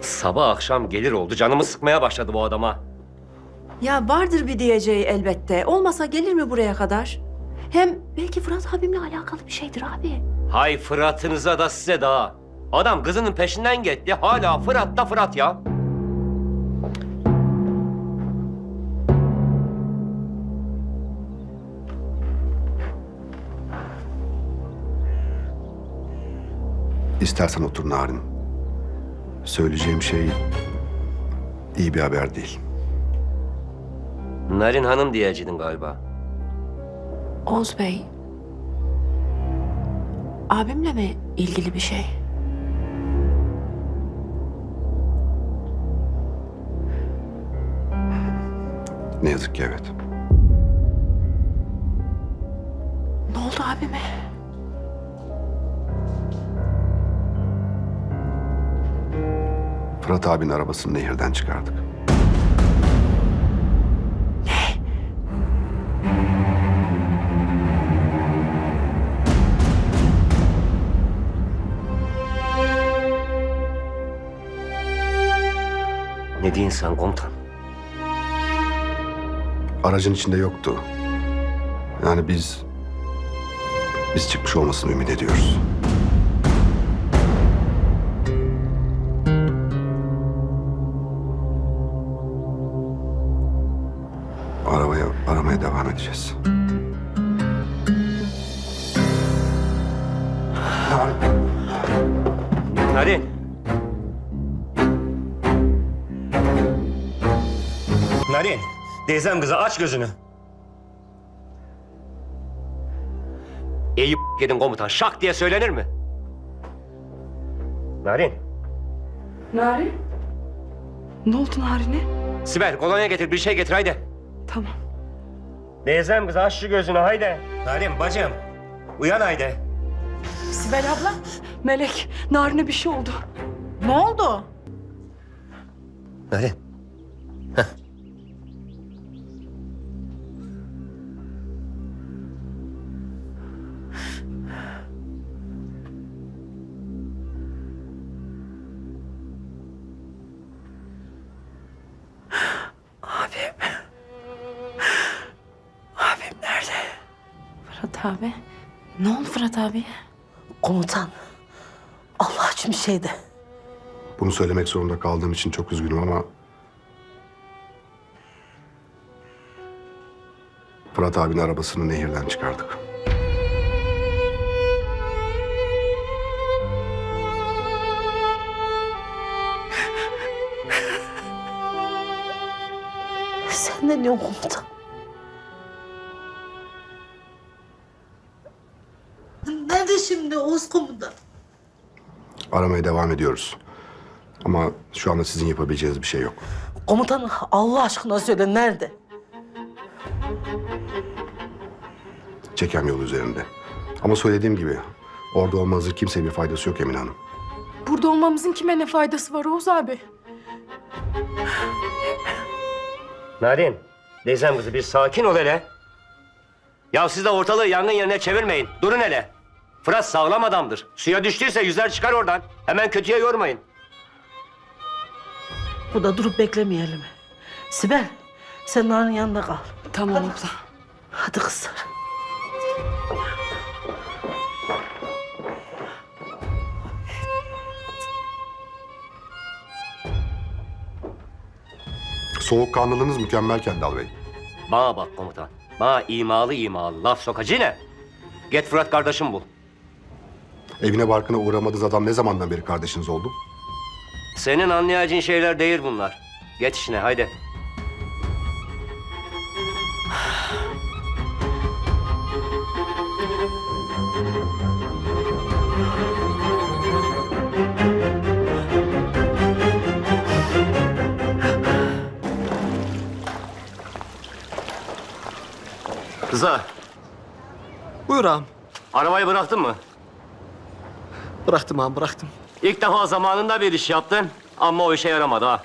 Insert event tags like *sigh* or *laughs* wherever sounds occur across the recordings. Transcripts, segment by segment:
Sabah akşam gelir oldu. Canımı sıkmaya başladı bu adama. Ya vardır bir diyeceği elbette. Olmasa gelir mi buraya kadar? Hem belki Fırat abimle alakalı bir şeydir abi. Hay Fırat'ınıza da size daha. Adam kızının peşinden gitti. Hala Fırat da Fırat ya. İstersen otur Narin. Söyleyeceğim şey iyi bir haber değil. Narin Hanım diyeceydin galiba. Oğuz Bey. Abimle mi ilgili bir şey? Ne yazık ki evet. Ne oldu abime? Fırat abinin arabasını nehirden çıkardık. Ne diyorsun sen komutan? Aracın içinde yoktu. Yani biz... Biz çıkmış olmasını ümit ediyoruz. Edeceğiz. Narin. Narin, teyzem kızı aç gözünü. İyi yedin komutan. Şak diye söylenir mi? Narin. Narin? Ne oldu Narin'e? Sibel kolonya getir bir şey getir haydi. Tamam. Teyzem kız aç şu gözünü haydi. Narin bacım, uyan haydi. Sibel abla. Melek, Narin'e bir şey oldu. Ne oldu? Narin. Abi? Komutan. Allah için bir şey de. Bunu söylemek zorunda kaldığım için çok üzgünüm ama... Fırat abinin arabasını nehirden çıkardık. Sen ne diyorsun komutan? Aramaya devam ediyoruz. Ama şu anda sizin yapabileceğiniz bir şey yok. Komutan Allah aşkına söyle nerede? Çekem yolu üzerinde. Ama söylediğim gibi orada olmanızın kimseye bir faydası yok Emine Hanım. Burada olmamızın kime ne faydası var Oğuz abi? Narin. Teyzem kızı bir sakin ol hele. Ya siz de ortalığı yangın yerine çevirmeyin. Durun hele. Fırat sağlam adamdır. Suya düştüyse yüzer çıkar oradan. Hemen kötüye yormayın. Burada durup beklemeyelim. Sibel sen Narin yanında kal. Tamam abla. Hadi kızlar. Soğukkanlılığınız mükemmel Kendal Bey. Bana bak komutan. Bana imalı imalı laf sokacı ne? Git Fırat kardeşim bul. Evine barkına uğramadığınız adam ne zamandan beri kardeşiniz oldu? Senin anlayacağın şeyler değil bunlar. Geç işine haydi. Rıza, Buyur ağam. arabayı bıraktın mı? Bıraktım ağam bıraktım. İlk defa zamanında bir iş yaptın ama o işe yaramadı ha.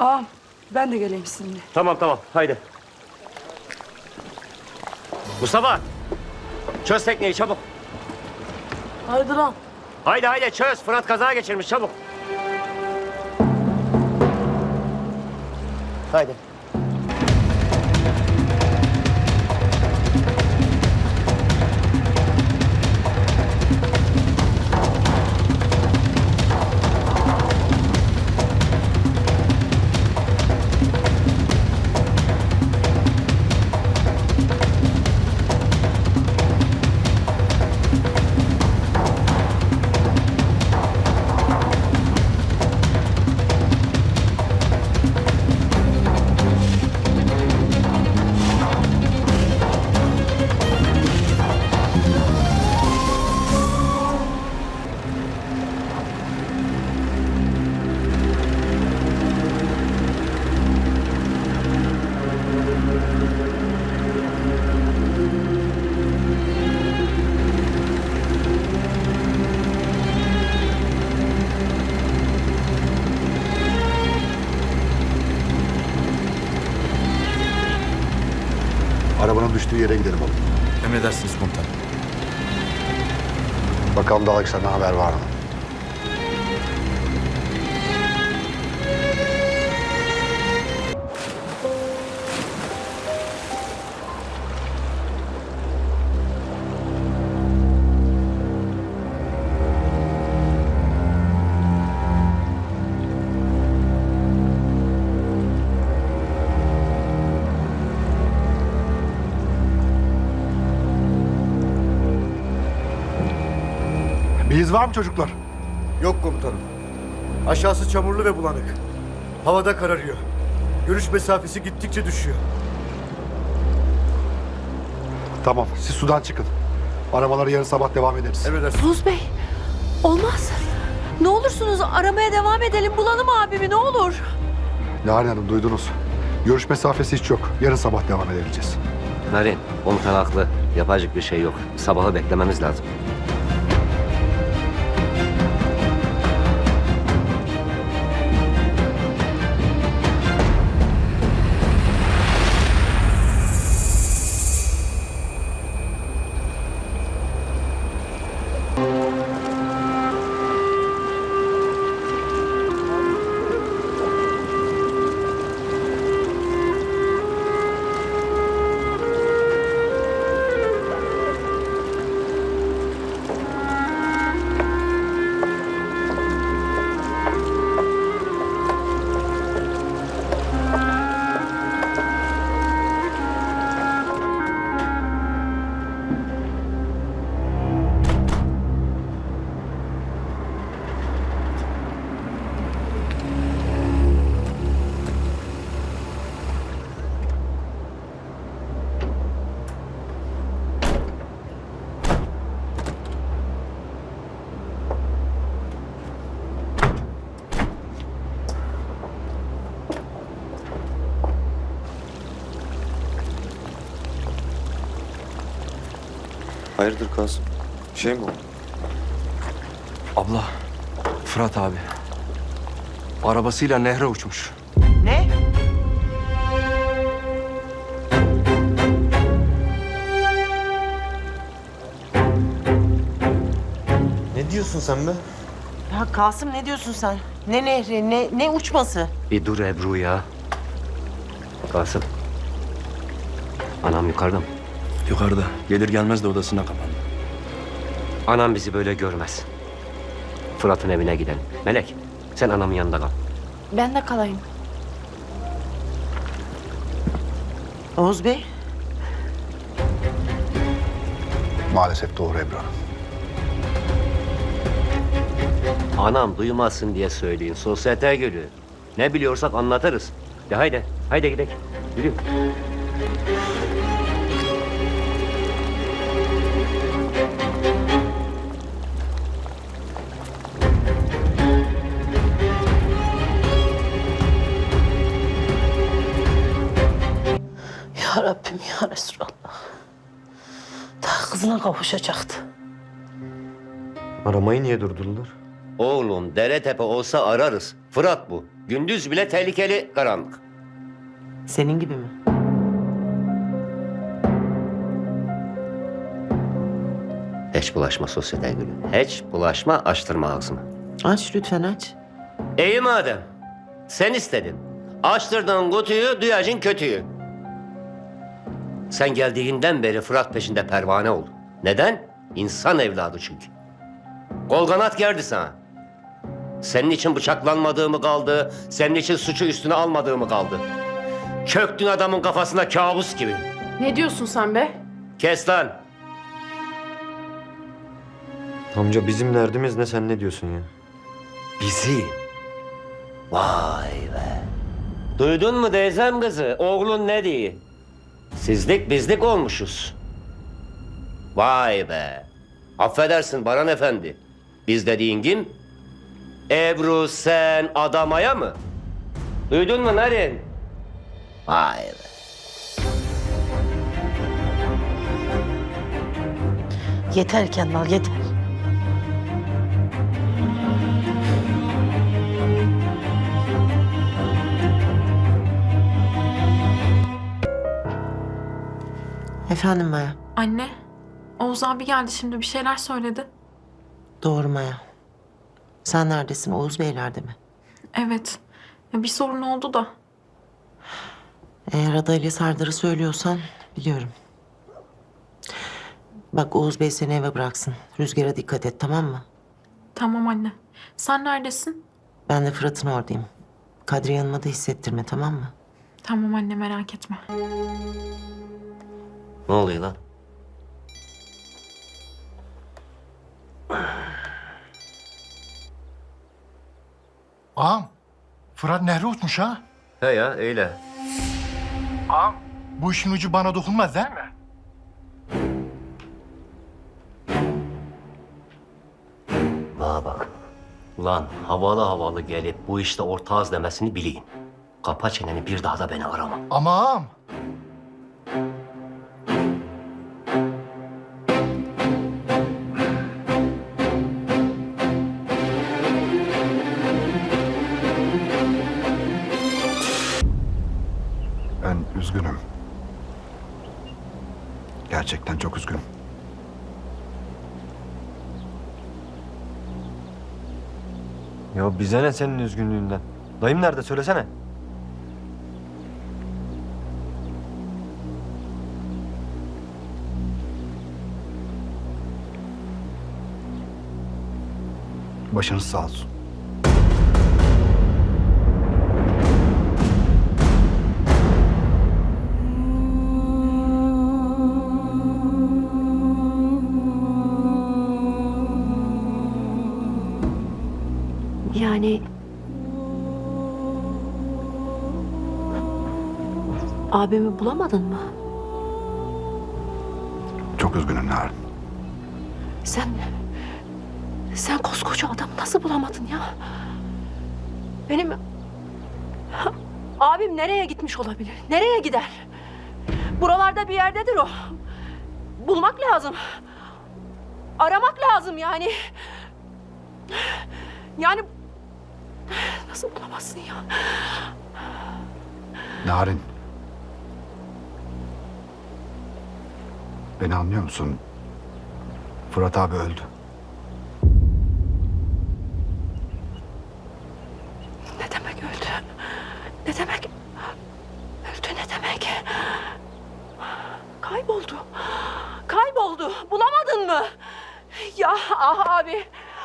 Ağam, ben de geleyim sizinle. Tamam tamam haydi. Mustafa çöz tekneyi çabuk. Haydi lan. Haydi haydi çöz. Fırat kaza geçirmiş çabuk. Haydi. Düştüğü yere gidelim oğlum. Emredersiniz komutanım. Bakalım daha senden haber var mı? Bir iz var mı çocuklar? Yok komutanım. Aşağısı çamurlu ve bulanık. Havada kararıyor. Görüş mesafesi gittikçe düşüyor. Tamam, siz sudan çıkın. Arabaları yarın sabah devam ederiz. Emredersiniz. Oğuz Bey, olmaz. Ne olursunuz aramaya devam edelim. Bulalım abimi ne olur. Narin Hanım duydunuz. Görüş mesafesi hiç yok. Yarın sabah devam edeceğiz. Narin, komutan haklı. Yapacak bir şey yok. Sabahı beklememiz lazım. Hayırdır Kasım? Şey mi oldu? Abla, Fırat abi. Arabasıyla nehre uçmuş. Ne? Ne diyorsun sen be? Ya Kasım ne diyorsun sen? Ne nehri, ne, ne uçması? Bir dur Ebru ya. Kasım. Anam yukarıda mı? Yukarıda. Gelir gelmez de odasına kapandı. Anam bizi böyle görmez. Fırat'ın evine gidelim. Melek, sen anamın yanında kal. Ben de kalayım. Oğuz Bey, Maalesef doğru Ebru Hanım. Anam duymasın diye söyleyin. Sosyete geliyor. Ne biliyorsak anlatırız. De haydi, haydi gidelim. Yürü. Ya Rabbim ya Resulallah. Daha kızına kavuşacaktı. Aramayı niye durdurdular? Oğlum dere tepe olsa ararız. Fırat bu. Gündüz bile tehlikeli karanlık. Senin gibi mi? Hiç bulaşma sosyete gülü. Hiç bulaşma açtırma ağzını. Aç lütfen aç. İyi madem. Sen istedin. Açtırdın kutuyu, duyacın kötüyü. Sen geldiğinden beri Fırat peşinde pervane oldu. Neden? İnsan evladı çünkü. Kol kanat gerdi sana. Senin için bıçaklanmadığımı kaldı, senin için suçu üstüne almadığımı kaldı. Çöktün adamın kafasına kabus gibi. Ne diyorsun sen be? Kes lan. Amca bizim derdimiz ne sen ne diyorsun ya? Bizi. Vay be. Duydun mu teyzem kızı? Oğlun ne diyor? Sizlik bizlik olmuşuz. Vay be. Affedersin Baran Efendi. Biz dediğin kim? Ebru sen adamaya mı? Duydun mu Narin? Vay be. Yeter Kemal yeter. Efendim Maya. Anne, Oğuz abi geldi şimdi bir şeyler söyledi. Doğru Maya. Sen neredesin? Oğuz Beyler'de mi? Evet. Ya bir sorun oldu da. Eğer Ada ile Serdar'ı söylüyorsan biliyorum. Bak Oğuz Bey seni eve bıraksın. Rüzgara dikkat et tamam mı? Tamam anne. Sen neredesin? Ben de Fırat'ın oradayım. Kadri yanıma da hissettirme tamam mı? Tamam anne merak etme. Ne oluyor lan? Ağam, Fırat nehre uçmuş ha. He ya öyle. Ağam, bu işin ucu bana dokunmaz değil mi? Bana bak. Ulan havalı havalı gelip bu işte ortağız demesini bileyim. Kapa çeneni bir daha da beni arama. Ama ağam, Gerçekten çok üzgünüm. Ya bize ne senin üzgünlüğünden? Dayım nerede söylesene. Başınız sağ olsun. Yani... Abimi bulamadın mı? Çok üzgünüm Narin. Sen... Sen koskoca adamı nasıl bulamadın ya? Benim... Abim nereye gitmiş olabilir? Nereye gider? Buralarda bir yerdedir o. Bulmak lazım. Aramak lazım yani. Yani... Nasıl bulamazsın ya? Narin. Beni anlıyor musun? Fırat abi öldü. Ne demek öldü? Ne demek? Öldü ne demek? Kayboldu. Kayboldu. Bulamadın mı? Ya ah abi.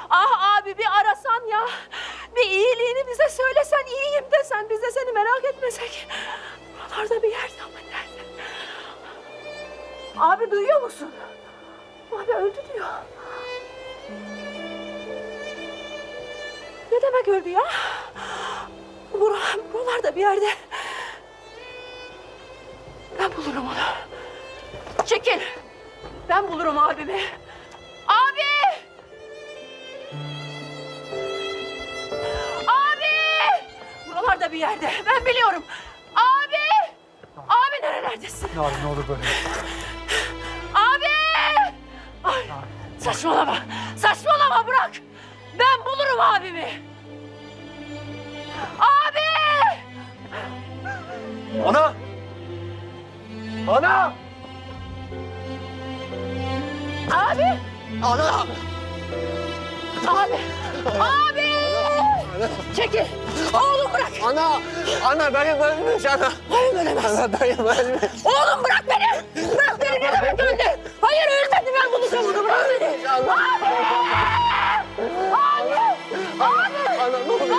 Ah abi bir arasan ya. Bir iyiliğini bize söylesen iyiyim desen biz de seni merak etmesek. Buralarda bir yerde ama nerede? Abi duyuyor musun? Abi öldü diyor. Ne demek öldü ya? Bura, buralarda bir yerde. Ben bulurum onu. Çekil. Ben bulurum abimi. Buralarda bir yerde. Ben biliyorum. Abi! Abi nerelerdesin? Narin ne olur böyle. Abi! Ay, saçmalama. Saçmalama bırak. Ben bulurum abimi. Abi! Ana! Ana! Abi! Ana! Abi! Abi! Çekil! Oğlum bırak! Ana! Ana dayım ölmüş ana. Hayır ölemez. Ana dayım ölmüş. Oğlum bırak beni! Bırak beni ne demek öldü? Hayır ölmedi ben bunu savunu bırak beni! Abi! Abi! Abi! Ana ne oluyor?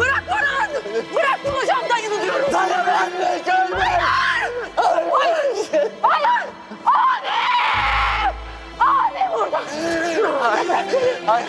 Bırak bana! Bırak bulacağım dayını diyorum. Dayım ölmüş ölmüş. Hayır! Hayır! Abi! Abi burada! Hayır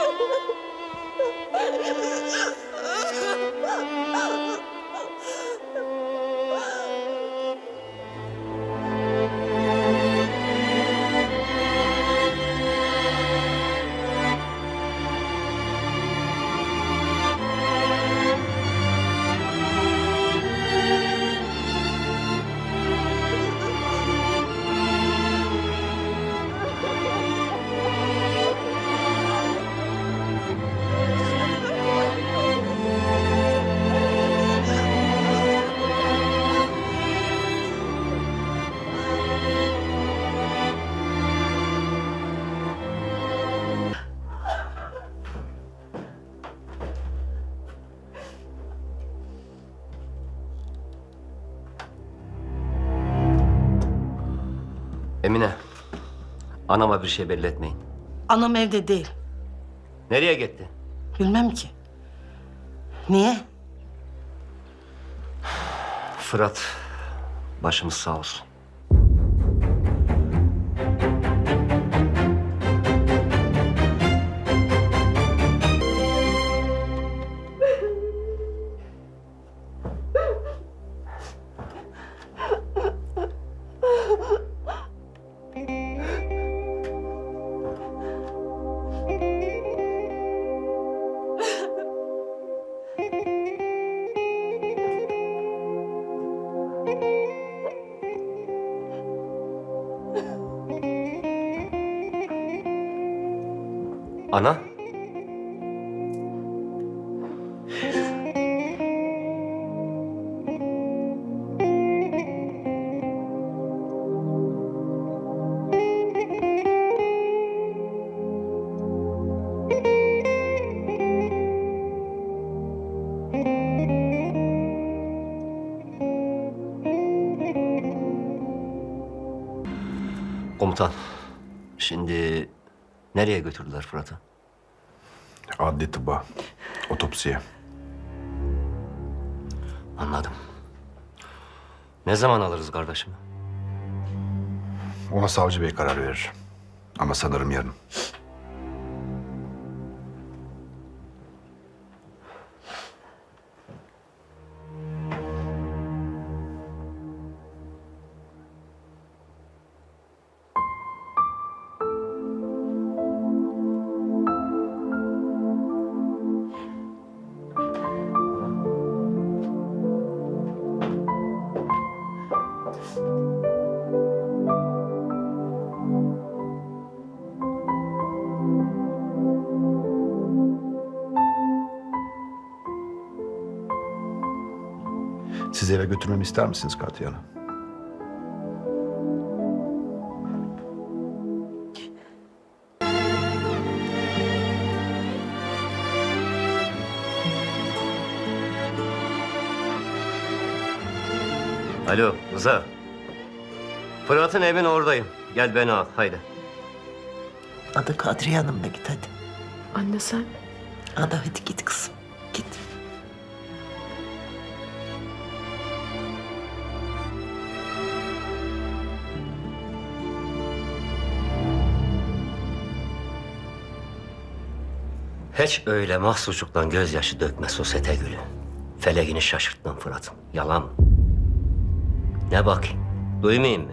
Emine, *laughs* anama bir şey belli etmeyin. Anam evde değil. Nereye gitti? Bilmem ki. Niye? Fırat, başımız sağ olsun. Ana? Komutan, nereye götürdüler Fırat'ı? Adli tıbba, otopsiye. Anladım. Ne zaman alırız kardeşimi? Ona savcı bey karar verir. Ama sanırım yarın. Götürmemi ister misiniz Katiye Hanım? Alo Rıza. Fırat'ın evin oradayım. Gel beni al haydi. Adı Kadriye Hanım'la git hadi. Anne sen? Ada hadi git kızım. Git. Hiç öyle mahsuçluktan gözyaşı dökme sosyete gülü. Felegini şaşırttın Fırat'ım. Yalan? Ne bakayım? Duymayayım mı?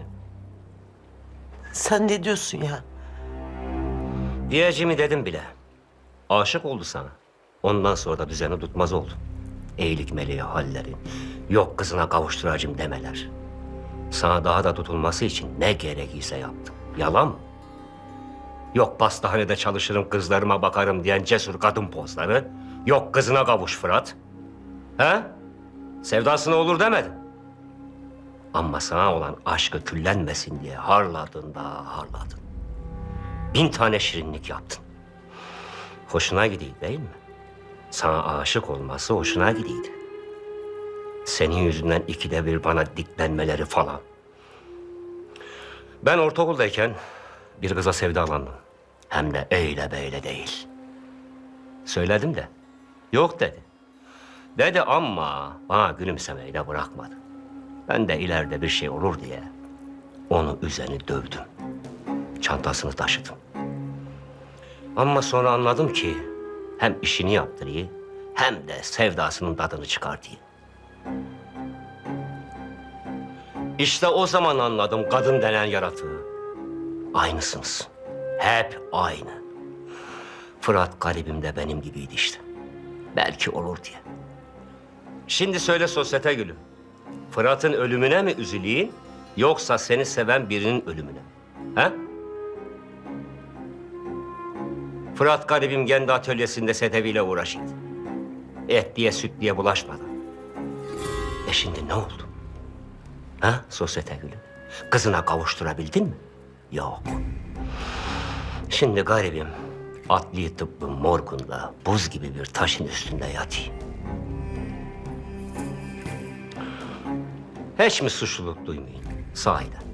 Sen ne diyorsun ya? Diyeceğimi dedim bile. Aşık oldu sana. Ondan sonra da düzeni tutmaz oldu. Eğilik meleği hallerin, yok kızına kavuşturacağım demeler. Sana daha da tutulması için ne gerekirse yaptım. Yalan mı? Yok pastahanede çalışırım kızlarıma bakarım diyen cesur kadın pozları. Yok kızına kavuş Fırat. He? Sevdasına olur demedin. Ama sana olan aşkı küllenmesin diye harladın da harladın. Bin tane şirinlik yaptın. Hoşuna gidiyor değil mi? Sana aşık olması hoşuna gidiydi. Senin yüzünden ikide bir bana diklenmeleri falan. Ben ortaokuldayken bir kıza sevdalandım. Hem de öyle böyle değil. Söyledim de yok dedi. Dedi ama bana gülümsemeyi de bırakmadı. Ben de ileride bir şey olur diye onu üzeni dövdüm. Çantasını taşıdım. Ama sonra anladım ki hem işini yaptırıyor hem de sevdasının tadını çıkartıyor. İşte o zaman anladım kadın denen yaratığı. Aynısınız. Hep aynı. Fırat garibim de benim gibiydi işte. Belki olur diye. Şimdi söyle sosyete gülüm. Fırat'ın ölümüne mi üzüleyim yoksa seni seven birinin ölümüne? He? Fırat garibim kendi atölyesinde sedeviyle uğraşıyordu. Et diye süt diye bulaşmadı. E şimdi ne oldu? Ha sosyete gülüm? Kızına kavuşturabildin mi? Yok. Şimdi garibim adli tıbbın morgunda buz gibi bir taşın üstünde yatıyor. Hiç mi suçluluk duymayın sahiden?